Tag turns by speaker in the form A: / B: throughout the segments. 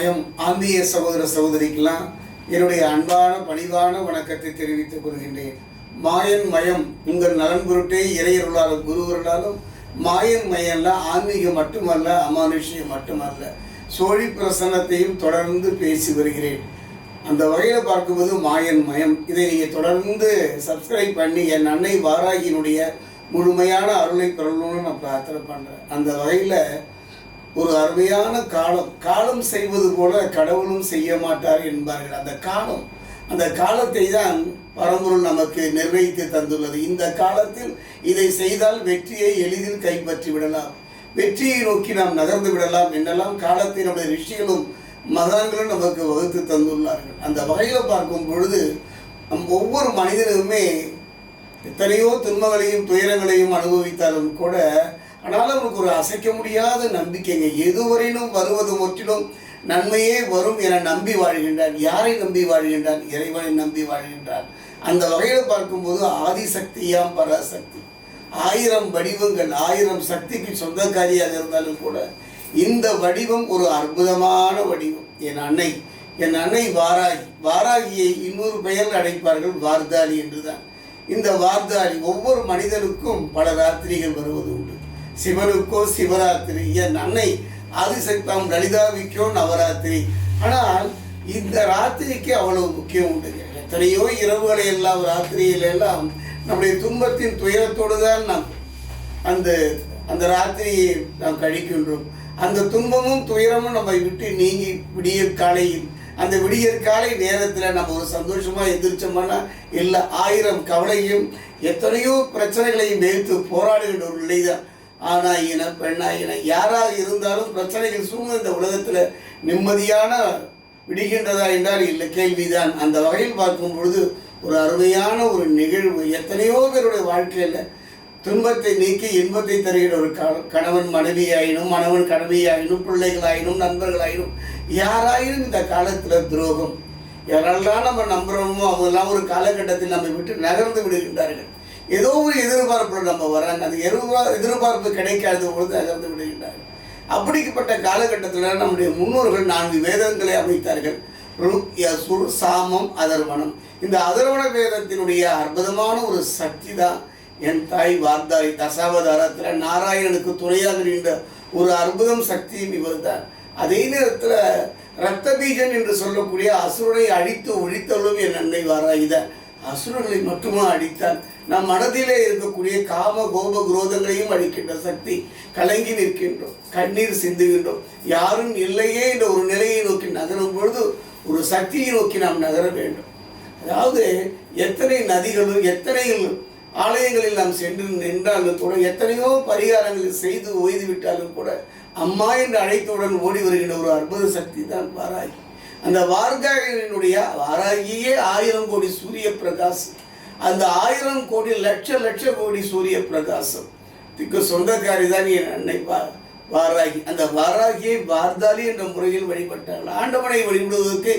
A: மாயன் மயம் ஆந்திய சகோதர சகோதரிக்கெல்லாம் என்னுடைய அன்பான பணிவான வணக்கத்தை தெரிவித்துக் கொள்கின்றேன். மாயன் மயம் உங்கள் நலன் பொருட்டே இறையருளாலும் குருவருளாலும் மாயன் மயம்ல ஆன்மீகம் மட்டுமல்ல அமானுஷ்யம் மட்டுமல்ல. சோழி பிரசன்னத்தையும் தொடர்ந்து பேசி வருகிறேன். அந்த வகையில் பார்க்கும்போது மாயன் மயம். இதை நீங்கள் தொடர்ந்து சப்ஸ்கிரைப் பண்ணி என் அன்னை வாராகியினுடைய முழுமையான அருளை பெறணும்னு நான் பிரார்த்தனை பண்ணுறேன் அந்த வகையில் ஒரு அருமையான காலம். காலம் செய்வது போல கடவுளும் செய்ய மாட்டார் என்பார்கள். அந்த காலம் அந்த காலத்தை தான் பரம்பொருள் நமக்கு நிர்வகித்து தந்துள்ளது. இந்த காலத்தில் இதை செய்தால் வெற்றியை எளிதில் கைப்பற்றி விடலாம். வெற்றியை நோக்கி நாம் நகர்ந்து விடலாம் என்னெல்லாம் காலத்தை நம்முடைய ரிஷிகளும் மகான்களும் நமக்கு வகுத்து தந்துள்ளார்கள். அந்த வகையில் பார்க்கும் பொழுது நம் ஒவ்வொரு மனிதனுமே எத்தனையோ துன்பங்களையும் துயரங்களையும் அனுபவித்தாலும் கூட ஆனாலும் அவனுக்கு ஒரு அசைக்க முடியாத நம்பிக்கைங்க எதுவரையிலும் வருவது முற்றிலும் நன்மையே வரும் என நம்பி வாழ்கின்றான். யாரை நம்பி வாழ்கின்றான்? இறைவனை நம்பி வாழ்கின்றான். அந்த வகையில் பார்க்கும்போது ஆதிசக்தியாம் பராசக்தி? ஆயிரம் வடிவங்கள் ஆயிரம் சக்திக்கு சொந்தக்காரியாக இருந்தாலும் கூட இந்த வடிவம் ஒரு அற்புதமான வடிவம். என் அன்னை என் அன்னை வாராகி. வாராகியை இன்னொரு பெயரில் அழைப்பார்கள் வார்தாளி என்றுதான். இந்த வார்தாளி ஒவ்வொரு மனிதனுக்கும் பல ராத்திரிகள் வருவது சிவனுக்கோ சிவராத்திரி. என் அன்னை ஆதிசக்தாம் லலிதாவிக்கோ நவராத்திரி. ஆனால் இந்த ராத்திரிக்கு அவ்வளவு முக்கியம் உண்டுங்க எத்தனையோ இரவுகளை எல்லாம் ராத்திரியில் எல்லாம் நம்முடைய துன்பத்தின் துயரத்தோடு தான் நாம் அந்த அந்த ராத்திரியை நாம் கழிக்கின்றோம். அந்த துன்பமும் துயரமும் நம்மை விட்டு நீங்கி விடியற் காலையில் அந்த விடியற் காலை நேரத்தில் நம்ம ஒரு சந்தோஷமாக எந்திரிச்சோம்னா இல்லை ஆயிரம் கவலையும் எத்தனையோ பிரச்சனைகளையும் வைத்து போராடுகின்ற ஒரு நிலைதான். ஆணாயின பெண்ணாயின யாராக இருந்தாலும் பிரச்சனைகள் சூழ்ந்த இந்த உலகத்தில் நிம்மதியான விடுகின்றதா என்றால் இல்லை கேள்விதான். அந்த வகையில் பார்க்கும் பொழுது ஒரு அருமையான ஒரு நிகழ்வு. எத்தனையோ பேருடைய வாழ்க்கையில் துன்பத்தை நீக்கி இன்பத்தை தருகிற ஒரு கணவன் மனைவியாயினும் மணவன் கணவியாயினும் பிள்ளைகளாயினும் நண்பர்களாயினும் யாராயினும் இந்த காலத்தில் துரோகம். யாரெல்லாம் நம்ம நம்புகிறோமோ அவங்கெல்லாம் ஒரு காலகட்டத்தில் நம்மை விட்டு நகர்ந்து விடுகின்றார்கள். ஏதோ ஒரு எதிர்பார்ப்பில் நம்ம வர்றாங்க. அந்த எதிர்பார் எதிர்பார்ப்பு கிடைக்காத பொழுது அகர்ந்து விடுகின்றார்கள். அப்படிப்பட்ட காலகட்டத்தில் நம்முடைய முன்னோர்கள் நான்கு வேதங்களை அமைத்தார்கள். ருக் யசுர் சாமம் அதர்வனம் இந்த அதர்வன வேதத்தினுடைய அற்புதமான ஒரு சக்தி தான் என் தாய் வார்த்தாய் தசாவதாரத்தில் நாராயணனுக்கு துணையாக நின்ற ஒரு அற்புதம் சக்தியும் இவர் தான். அதே நேரத்தில் ரத்த பீஜன் என்று சொல்லக்கூடிய அசுரனை அழித்து ஒழித்தலும் என் அன்னை வாராயுதான் அசுரர்களை மட்டுமா அடித்தான் நம் மனதிலே இருக்கக்கூடிய காம கோப குரோதங்களையும் அழிக்கின்ற சக்தி கலங்கி நிற்கின்றோம். கண்ணீர் சிந்துகின்றோம். யாரும் இல்லையே என்ற ஒரு நிலையை நோக்கி நகரும் பொழுது ஒரு சக்தியை நோக்கி நாம் நகர வேண்டும். அதாவது எத்தனை நதிகளும் எத்தனை ஆலயங்களில் நாம் சென்று நின்றாலும் கூட எத்தனையோ பரிகாரங்கள் செய்து ஓய்து விட்டாலும் கூட அம்மா என்று அழைத்தவுடன் ஓடி வருகின்ற ஒரு அற்புத சக்தி தான் வாராகி அந்த வார்காயினுடைய வாராகியே ஆயிரம் கோடி சூரிய பிரகாசம். அந்த ஆயிரம் கோடி லட்ச லட்ச கோடி சூரிய பிரகாசம். திக்கு சொந்தக்காரி தான் என் அன்னை வா வாராகி. அந்த வாராகியை வார்தாலி என்ற முறையில் வழிபட்டார்கள். ஆண்டவனை வழிபடுவதற்கு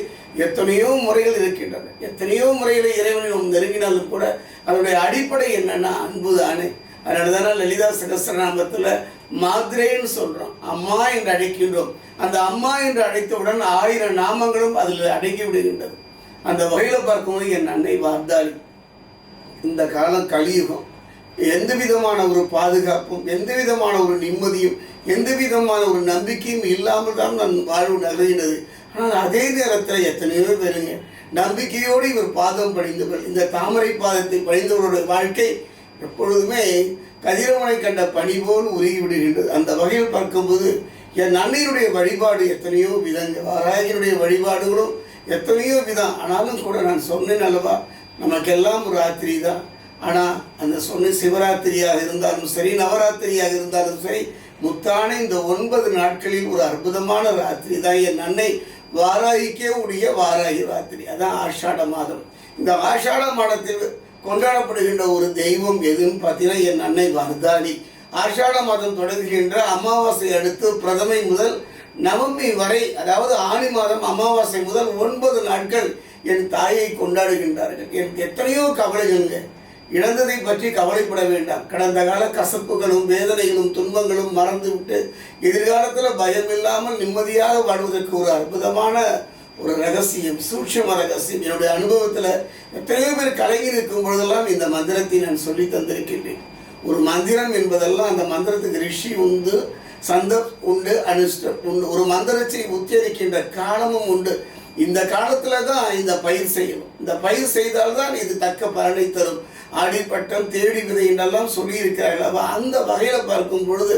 A: எத்தனையோ முறைகள் இருக்கின்றன. எத்தனையோ முறையில் இறைவனை நெருங்கினாலும் கூட அதனுடைய அடிப்படை என்னன்னா அன்பு தானே அதனால தானே லலிதா சகசிரநாமத்தில் மாத்ரேன்னு சொல்கிறோம் அம்மா என்று அழைக்கின்றோம். அந்த அம்மா என்று அழைத்தவுடன் ஆயிரம் நாமங்களும் அதில் அடங்கி விடுகின்றது. அந்த வகையில் பார்க்கும்போது என் அன்னை வார்த்தாளி இந்த காலம் கலியுகம். எந்த விதமான ஒரு பாதுகாப்பும் எந்த விதமான ஒரு நிம்மதியும் எந்த விதமான ஒரு நம்பிக்கையும் இல்லாமல் தான் நான் வாழ்வு நகர்கின்றது. ஆனால் அதே நேரத்தில் எத்தனையோ பேருங்க நம்பிக்கையோடு இவர் பாதம் படிந்தவர். இந்த தாமரை பாதத்தை படிந்தவருடைய வாழ்க்கை எப்பொழுதுமே கதிரவனை கண்ட பனி போல் உருகி விடுகின்றது அந்த வகையில் பார்க்கும்போது என் அன்னையினுடைய வழிபாடு எத்தனையோ விதங்கள் ஆராயனுடைய வழிபாடுகளும் எத்தனையோ விதம். ஆனாலும் கூட நான் சொன்னேன் அல்லவா நமக்கெல்லாம் ஒரு ராத்திரி தான். ஆனால் அந்த சொன்ன சிவராத்திரியாக இருந்தாலும் சரி நவராத்திரியாக இருந்தாலும் சரி முத்தான இந்த ஒன்பது நாட்களில் ஒரு அற்புதமான ராத்திரி தான். என் அன்னை வாராகிக்கே உடைய வாராகி ராத்திரி. அதான் ஆஷாட மாதம். இந்த ஆஷாட மாதத்தில் கொண்டாடப்படுகின்ற ஒரு தெய்வம் எதுன்னு பார்த்தீங்கன்னா என் அன்னை வர்தாளி ஆஷாட மாதம் தொடங்குகின்ற அமாவாசை அடுத்து பிரதமை முதல் நவமி வரை அதாவது ஆணி மாதம் அமாவாசை முதல் ஒன்பது நாட்கள் என் தாயை கொண்டாடுகின்றார்கள். எனக்கு எத்தனையோ கவலைகள்ங்க இழந்ததை பற்றி கவலைப்பட வேண்டாம். கடந்த கால கசப்புகளும் வேதனைகளும் துன்பங்களும் மறந்துவிட்டு எதிர்காலத்தில் பயம் இல்லாமல் நிம்மதியாக வாழ்வதற்கு ஒரு அற்புதமான ஒரு ரகசியம் சூட்சம ரகசியம். என்னுடைய அனுபவத்தில் எத்தனையோ பேர் கலங்கி இருக்கும் பொழுதெல்லாம் இந்த மந்திரத்தை நான் சொல்லி தந்திருக்கின்றேன். ஒரு மந்திரம் என்பதெல்லாம் அந்த மந்திரத்துக்கு ரிஷி உண்டு சந்தப் உண்டு அனுஷ்டம் உண்டு. ஒரு மந்திரத்தை உச்சரிக்கின்ற காலமும் உண்டு. இந்த காலத்தில் தான் இந்த பயிர் செய்யணும். இந்த பயிர் செய்தால்தான் இது தக்க பலனை தரும். அடிப்பட்டம் தேடி விதை என்றெல்லாம் சொல்லியிருக்கிறார்கள். அப்போ அந்த வகையில் பார்க்கும் பொழுது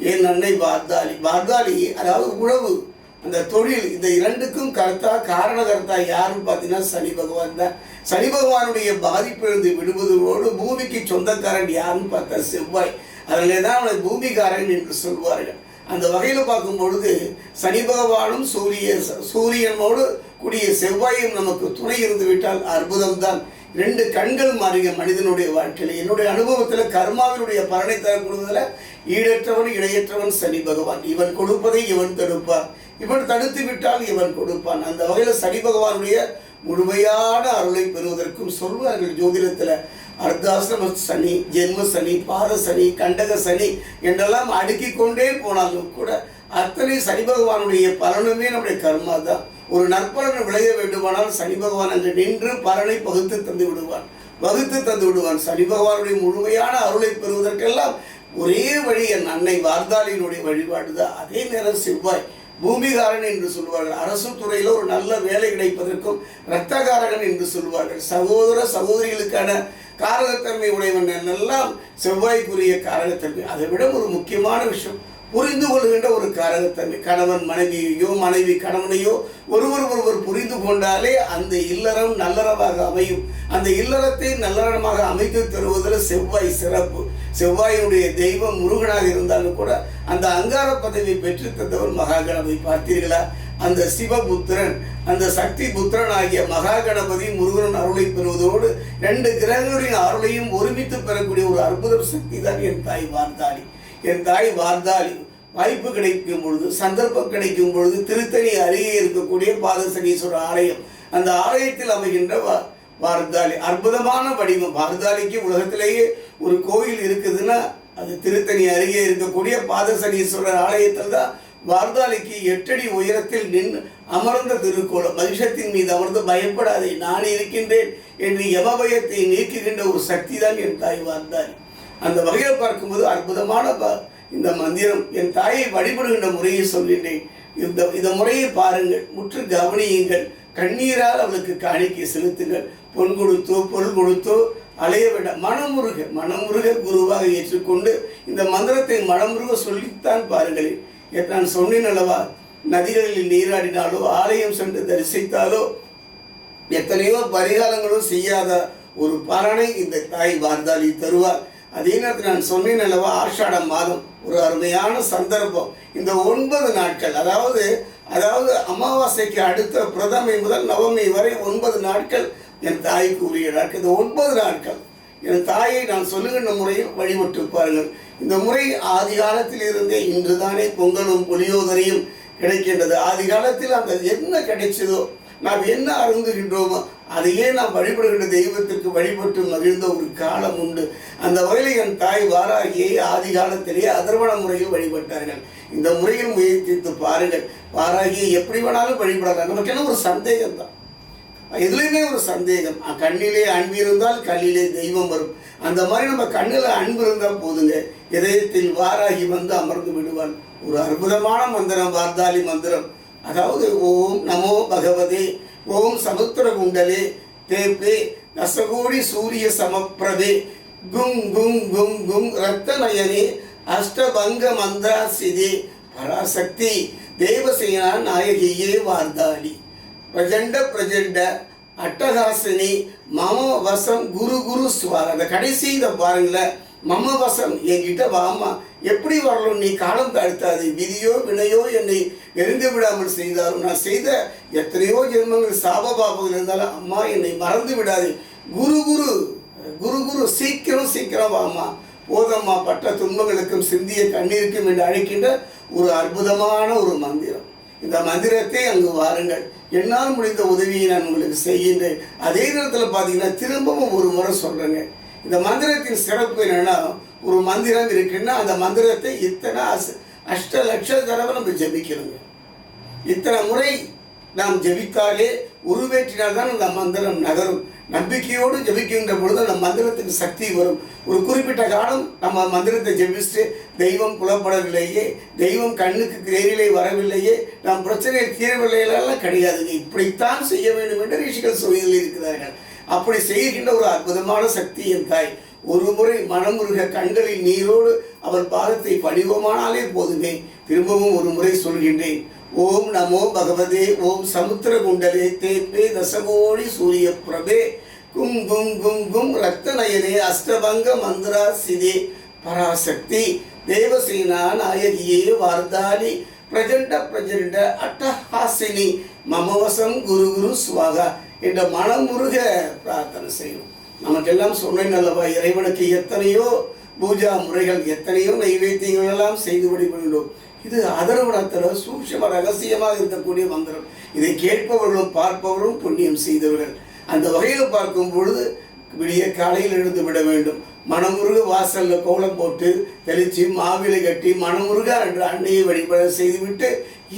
A: என் அன்னை பார்த்தாலி பார்த்தாலி அதாவது உழவு. அந்த தொழில் இந்த இரண்டுக்கும் கர்த்தா காரணகர்த்தா யாருன்னு பார்த்தீங்கன்னா சனி பகவான் தான். சனி பகவானுடைய பாதிப்பிலிருந்து விடுவதோடு பூமிக்கு சொந்தக்காரன் யாருன்னு பார்த்தா செவ்வாய். அதிலே தான் அவனை பூமிகாரன் என்று சொல்வார்கள். அந்த வகையில் பார்க்கும் பொழுது சனி பகவானும் சூரிய சூரியனோடு கூடிய செவ்வாயும் நமக்கு துணை இருந்து விட்டால் அற்புதம்தான். ரெண்டு கண்கள் மாறிய மனிதனுடைய வாழ்க்கையில் என்னுடைய அனுபவத்தில் கர்மாவினுடைய பலனை தரக்கூடியதில் ஈடற்றவன் இடையற்றவன் சனி பகவான். இவன் கொடுப்பதை இவன் தடுப்பான் இவன் தடுத்து விட்டால் இவன் கொடுப்பான். அந்த வகையில் சனி பகவானுடைய முழுமையான அருளை பெறுவதற்கும் சொல்வார்கள் ஜோதிடத்தில். அர்த்தாசிரம சனி ஜென்ம சனி பாத சனி கண்டக சனி என்றெல்லாம் அடுக்கிக் கொண்டே போனாலும் கூட அத்தனை சனி பகவானுடைய பலனுமே நம்முடைய கர்மா தான். ஒரு நற்பலன் விளைய வேண்டுமானால் சனி பகவான் அங்கு நின்று பலனை பகுத்து தந்து விடுவான். வகுத்து தந்து விடுவான். சனி பகவானுடைய முழுமையான அருளை பெறுவதற்கெல்லாம் ஒரே வழி என் அன்னை வார்த்தாளியினுடைய வழிபாடு தான் அதே நேரம் செவ்வாய் பூமிகாரன் என்று சொல்வார்கள். அரசு துறையில் ஒரு நல்ல வேலை கிடைப்பதற்கும் இரத்தகாரகன் என்று சொல்வார்கள். சகோதர சகோதரிகளுக்கான காரகத்தன்மை உடையவன் எல்லாம் செவ்வாய்க்குரிய காரகத்தன்மை. அதை விட ஒரு முக்கியமான விஷயம் புரிந்து கொள்கின்ற ஒரு காரகத்தன்மை. கணவன் மனைவியையோ மனைவி கணவனையோ ஒருவர் ஒருவர் புரிந்து கொண்டாலே அந்த இல்லறம் நல்லறமாக அமையும். அந்த இல்லறத்தை நல்லறமாக அமைத்து தருவதில் செவ்வாய் சிறப்பு. செவ்வாயினுடைய தெய்வம் முருகனாக இருந்தாலும் கூட அந்த அங்கார பதவியை பெற்று தந்தவர் மகாகணபதி. பார்த்தீர்களா? அந்த சிவபுத்திரன் அந்த சக்தி புத்திரன் ஆகிய மகாகணபதி முருகன் அருளை பெறுவதோடு ரெண்டு கிரகங்களின் அருளையும் ஒருமித்து பெறக்கூடிய ஒரு அற்புத சக்தி தான் என் தாய் வார்த்தாளி என் தாய் வார்த்தாளி வாய்ப்பு கிடைக்கும் பொழுது சந்தர்ப்பம் கிடைக்கும் பொழுது திருத்தணி அருகே இருக்கக்கூடிய பாதசனீஸ்வரர் ஆலயம். அந்த ஆலயத்தில் அமைகின்ற வார்த்தாளி அற்புதமான வடிவம். வார்த்தாளிக்கு உலகத்திலேயே ஒரு கோயில் இருக்குதுன்னா அது திருத்தணி அருகே இருக்கக்கூடிய பாதசனீஸ்வரர் ஆலயத்தில் தான் வார்தாளிக்கு எட்டடி உயரத்தில் நின்று அமர்ந்த திருக்கோலம். மனுஷத்தின் மீது அமர்ந்து பயப்படாதே நான் இருக்கின்றேன் என்று யமபயத்தை நீக்குகின்ற ஒரு சக்தி தான் என் தாய் வார்தாளி அந்த வகையில் பார்க்கும்போது அற்புதமான ப- இந்த மந்திரம். என் தாயை வழிபடுகின்ற முறையை சொல்கின்றேன். இந்த இந்த முறையை பாருங்கள் முற்று கவனியுங்கள். கண்ணீரால் அவளுக்கு காணிக்கை செலுத்துங்கள். பொன் கொடுத்தோ பொருள் கொடுத்தோ அலைய வேண்டாம் மனமுருக மனமுருக குருவாக ஏற்றுக்கொண்டு இந்த மந்திரத்தை மனமுருக சொல்லித்தான் பாருங்களேன் நான் சொன்னேன் அல்லவா நதிகளில் நீராடினாலோ ஆலயம் சென்று தரிசித்தாலோ எத்தனையோ பரிகாரங்களும் செய்யாத ஒரு பலனை இந்த தாய் வார்த்தாளி தருவார். அதே நேரத்தில் நான் சொன்னேன் அல்லவா ஆஷாட மாதம் ஒரு அருமையான சந்தர்ப்பம். இந்த ஒன்பது நாட்கள் அதாவது அதாவது அமாவாசைக்கு அடுத்த பிரதமை முதல் நவமி வரை ஒன்பது நாட்கள் என் தாய்க்கு உரிய நாட்கள் இந்த ஒன்பது நாட்கள் என் தாயை நான் சொல்லுகின்ற முறையில் வழிபட்டு பாருங்கள். இந்த முறை ஆதி காலத்தில் இருந்தே இன்று தானே பொங்கலும் புளியோதரையும் கிடைக்கின்றது. ஆதி காலத்தில் அந்த என்ன கிடைச்சதோ நாம் என்ன அருந்துகின்றோமோ அதையே நாம் வழிபடுகின்ற தெய்வத்திற்கு வழிபட்டு மகிழ்ந்த ஒரு காலம் உண்டு. அந்த வகையில் என் தாய் வாராகியை ஆதி காலத்திலேயே அதர்வண முறையில் வழிபட்டார்கள். இந்த முறையில் முயற்சித்து பாருங்கள். வாராகியை எப்படி வேணாலும் வழிபடலாம். நமக்கு என்ன ஒரு சந்தேகம் தான் இதுலேயுமே ஒரு சந்தேகம். கண்ணிலே அன்பு இருந்தால் கண்ணிலே தெய்வம் வரும். அந்த மாதிரி நம்ம கண்ணில் அன்பு இருந்தால் போதுங்க. இதயத்தில் வாராகி வந்து அமர்ந்து விடுவான். ஒரு அற்புதமான மந்திரம் வார்த்தாலி மந்திரம். அதாவது ஓம் நமோ பகவதே ஓம் சமுத்திர குண்டலே தேப்பே நசகோடி சூரிய சமப்பிரதே கும் கும் கும் கும் ரத்தநயனே அஷ்டபங்க மந்திராசிதே பராசக்தி தேவசேனா நாயகியே வார்த்தாளி. பிரஜண்ட பிரஜண்ட அட்டகாசினி மம வசம் குரு குரு ஸ்வார் அந்த கடைசி இதை பாருங்களேன் மம வசம். என்கிட்ட வாமா எப்படி வரணும்? நீ காலம் தாழ்த்தாது. விதியோ வினையோ என்னை எரிந்து விடாமல் செய்தாலும் நான் செய்த எத்தனையோ ஜென்மங்கள் சாப பாபங்கள் இருந்தாலும் அம்மா என்னை மறந்து விடாது. குரு குரு குரு குரு சீக்கிரம் சீக்கிரம் வாமா. போதம்மா பட்ட துன்பங்களுக்கும் சிந்திய கண்ணீருக்கும் என்று அழைக்கின்ற ஒரு அற்புதமான ஒரு மந்திரம். இந்த மந்திரத்தை அங்கு வாருங்கள். என்னால் முடிந்த உதவியை நான் உங்களுக்கு செய்கின்றேன். அதே நேரத்தில் பார்த்தீங்கன்னா திரும்பவும் ஒரு முறை சொல்கிறேங்க இந்த மந்திரத்தின் சிறப்பு என்னென்னா ஒரு மந்திரம் இருக்குன்னா அந்த மந்திரத்தை இத்தனை அஸ் அஷ்ட லட்ச தடவை நம்ம ஜபிக்கணுங்க. இத்தனை முறை நாம் ஜெபித்தாலே உருவேற்றினால் தான் அந்த மந்திரம் நகரும். நம்பிக்கையோடு ஜெபிக்கின்ற பொழுது அந்த மந்திரத்துக்கு சக்தி வரும். ஒரு குறிப்பிட்ட காலம் நம்ம மந்திரத்தை ஜெபிச்சுட்டு தெய்வம் புலப்படவில்லையே தெய்வம் கண்ணுக்கு நேரிலே வரவில்லையே நம் பிரச்சனை தீரவில்லையெல்லாம் கிடையாதுங்க இப்படித்தான் செய்ய வேண்டும் என்று ரிஷிகள் சொல்லியில் இருக்கிறார்கள். அப்படி செய்கின்ற ஒரு அற்புதமான சக்தி என் தாய். ஒரு முறை மனமுருக கண்களில் நீரோடு அவர் பாதத்தை பணிவோமானாலே போதுமே. திரும்பவும் ஒரு முறை சொல்கின்றேன். ஓம் நமோ பகவதே ஓம் சமுத்திர குண்டலே தேப்பே தசகோடி சூரிய பிரபே கும் கும் கும் கும் ரத்தநயனே அஷ்டபங்க மந்திரா சிதே பராசக்தி தேவசேனா நாயகியே வார்தாலி பிரஜண்ட பிரஜண்ட அட்டஹாசினி மமவசம் குரு குரு சுவாகா என்ற மனமுருக பிரார்த்தனை செய்யும் நமக்கெல்லாம் சொன்னேன் அல்லவா இறைவனுக்கு எத்தனையோ பூஜா முறைகள் எத்தனையோ நைவேத்தியங்கள் எல்லாம் செய்து வழிபடுகிறோம். இது அதர்வனத்தில் சூட்சம ரகசியமாக இருக்கக்கூடிய மந்திரம். இதை கேட்பவர்களும் பார்ப்பவரும் புண்ணியம் செய்தவர்கள். அந்த வகையில் பார்க்கும் பொழுது விடிய காலையில் எழுந்து விட வேண்டும். மனமுருக வாசலில் கோலம் போட்டு தெளித்து மாவிலை கட்டி மனமுருக என்று அன்னையை வழிபாடு செய்துவிட்டு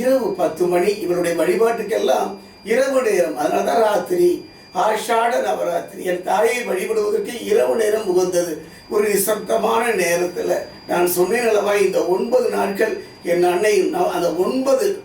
A: இரவு பத்து மணி இவருடைய வழிபாட்டுக்கெல்லாம் இரவு நேரம். அதனால தான் ராத்திரி ஆஷாட நவராத்திரி. என் தாயை வழிபடுவதற்கு இரவு நேரம் உகந்தது. ஒரு நிசப்தமான நேரத்தில் நான் சொன்னேன் அல்லவா இந்த ஒன்பது நாட்கள் என் அன்னை நவ- அந்த ஒன்பது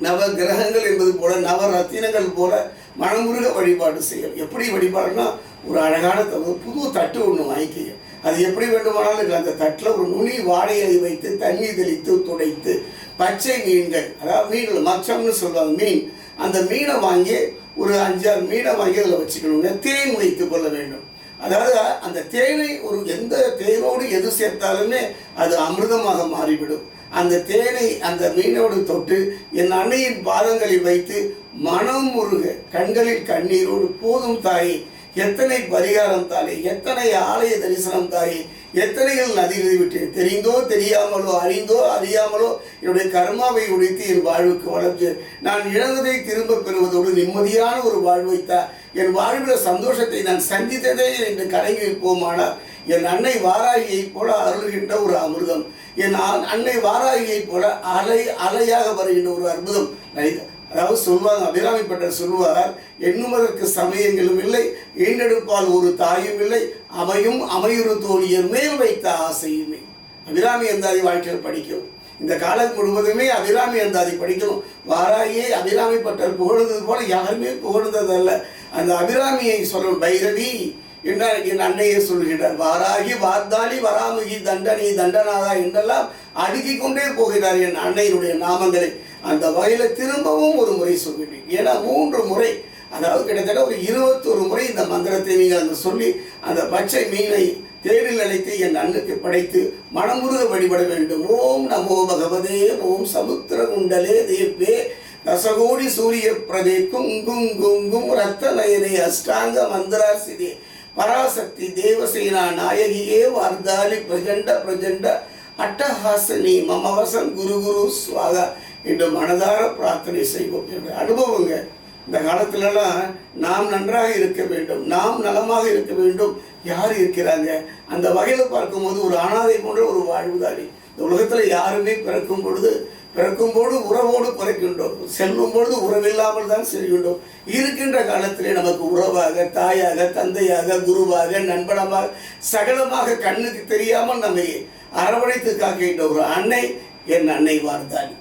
A: நவ கிரகங்கள் என்பது போல நவ ரத்தினங்கள் போல மனமுருக வழிபாடு செய்யும் எப்படி வழிபாடுனா ஒரு அழகான ஒரு புது தட்டு ஒன்று வாங்கிக்க அது எப்படி வேண்டுமானாலும் அந்த தட்டில் ஒரு நுனி வாடையை வைத்து தண்ணீர் தெளித்து துடைத்து பச்சை மீன்கள் அதாவது மீன்கள் மச்சம்னு சொல்லுவாங்க மீன். அந்த மீனை வாங்கி ஒரு அஞ்சாறு மீனை வாங்கி அதில் வச்சுக்கணுங்க. தேன் வைத்து கொள்ள வேண்டும். அதாவது அந்த தேனை ஒரு எந்த தேனோடு எது சேர்த்தாலுமே அது அமிர்தமாக மாறிவிடும். அந்த தேனை அந்த மீனோடு தொட்டு என் அன்னையின் பாதங்களில் வைத்து மனம் முருக கண்களில் கண்ணீரோடு போதும் தாயே எத்தனை பரிகாரம் தாயே எத்தனை ஆலய தரிசனம் தாயே எத்தனைகள் நதிகளை விட்டேன் தெரிந்தோ தெரியாமலோ அறிந்தோ அறியாமலோ என்னுடைய கர்மாவை உடைத்து என் வாழ்வுக்கு வளர்த்து நான் இழந்ததை திரும்ப பெறுவதோடு நிம்மதியான ஒரு வாழ்வைத்தா என் வாழ்வில் சந்தோஷத்தை நான் சந்தித்ததே என்று கலங்கி போமானார் என் அன்னை வாராகியைப் போல அருள்கின்ற ஒரு அமிர்தம் என் ஆ- அன்னை வாராகியைப் போல அலை அலையாக வருகின்ற ஒரு அற்புதம் அதாவது சொல்வாங்க அபிராமி பட்டர் சொல்வார் எண்ணுவதற்கு சமயங்களும் இல்லை ஈண்டெடுப்பால் ஒரு தாயும் இல்லை அமையும் அமையுறு தோழியர் மேல் வைத்த ஆசையுமே. அபிராமி அந்தாதி வாழ்க்கையில் படிக்கும். இந்த காலம் முழுவதுமே அபிராமி அந்தாதி படிக்கணும் வாராயே அபிராமி பட்டர் புகழ்ந்தது போல யாருமே புகழ்ந்ததல்ல. அந்த அபிராமியை சொல்லணும் பைரவி என்றார் என் அன்னையே சொல்கிறார் வாராகி வார்த்தாளி வராமுகி தண்டனி தண்டனாதா என்றெல்லாம் அடுக்கிக் கொண்டே போகிறார் என் அன்னையினுடைய நாமங்களை. அந்த வகையில் திரும்பவும் ஒரு முறை சொல்கிறேன் ஏன்னா மூன்று முறை அதாவது கிட்டத்தட்ட ஒரு இருபத்தொரு முறை இந்த மந்திரத்தை நீங்கள் அந்த சொல்லி அந்த பச்சை மீனை தேரில் அழைத்து என் அண்ணுக்கு படைத்து மனமுருக வழிபட வேண்டும். ஓம் நமோ பகவதே ஓம் சமுத்திர குண்டலே தேவே. தசகோடி சூரிய பிரதே குங்கும் குங்கும் ரத்த நயனே அஷ்டாங்க மந்திராசிதே பராசக்தி தேவசேனா நாயகியே வார்தாலி பிரஜண்ட பிரஜண்ட அட்டஹாசனி மமவசன் குரு குரு சுவாகா. என்று மனதார பிரார்த்தனை செய்வோம் என்னுடைய அனுபவங்க. இந்த காலத்துலலாம் நாம் நன்றாக இருக்க வேண்டும் நாம் நலமாக இருக்க வேண்டும். யார் இருக்கிறாங்க? அந்த வகையில் பார்க்கும்போது ஒரு அனாதை போன்ற ஒரு வாழ்வுதாரி இந்த உலகத்தில் யாருமே பிறக்கும் பொழுது பிறக்கும் போது உறவோடு பிறக்கின்றோம். செல்லும் பொழுது உறவில்லாமல் தான் செல்கின்றோம். இருக்கின்ற காலத்திலே நமக்கு உறவாக தாயாக தந்தையாக குருவாக நண்பனமாக சகலமாக கண்ணுக்கு தெரியாமல் நம்மை அரவணைத்து காக்கின்ற ஒரு அன்னை என் அன்னை வார்த்தாள்